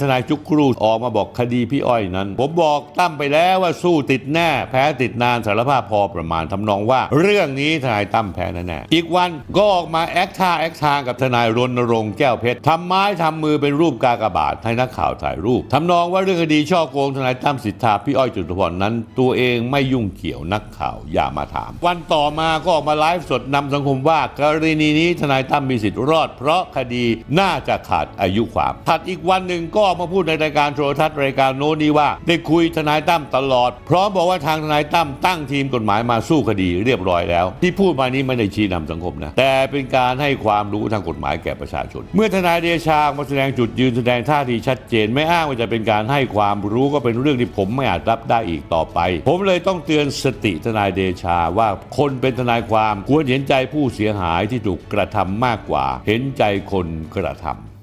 ทนายจุกครูออกมาบอกคดีพี่อ้อยนั้น ผมบอกตั้มไปแล้วว่าสู้ติดแน่ แพ้ติดนานสารภาพพอประมาณทำนองว่า เรื่องนี้ทนายตั้มแพ้แน่ๆอีกวันก็ออกมาแอคท่าแอคทางกับทนายรณรงค์แก้วเพชรทำไม้ทำมือเป็นรูปกากบาทให้นักข่าวถ่ายรูปทำนองว่าเรื่องคดีช่อโกงทนายตั้มสิทธาพี่อ้อยจุตุพรนั้น ตัวเองไม่ยุ่งเกี่ยวนักข่าวอย่ามาถาม วันต่อมาก็ออกมาไลฟ์สดนำสังคมว่ากรณีนี้ทนายตั้มมีสิทธิ์รอด เพราะคดีน่าจะขาดอายุความถัดอีกวันหนึ่งก็ออกมาพูดในรายการโทรทัศน์รายการโน้นนี้ว่า ได้คุยทนายตั้มตลอด พร้อมบอกว่าทางทนายตั้มตั้งทีมกฎหมายมาสู้คดีเรียบร้อยแล้ว ที่พูดมานี้ไม่ได้ชี้นำสังคมนะ แต่เป็นการให้ความรู้ทางกฎหมายแก่ประชาชน เมื่อทนายเดชามาแสดงจุดยืนแสดงท่าทีชัดเจน ไม่อ้างว่าจะเป็นการให้ความรู้ก็เป็นเรื่องที่ผมไม่อาจรับได้อีกต่อไป ผมเลยต้องเตือนสติทนายเดชาว่าคนเป็นทนายความควรเห็นใจผู้เสียหายที่ถูกกระทำมากกว่า เห็นใจคนกระทำ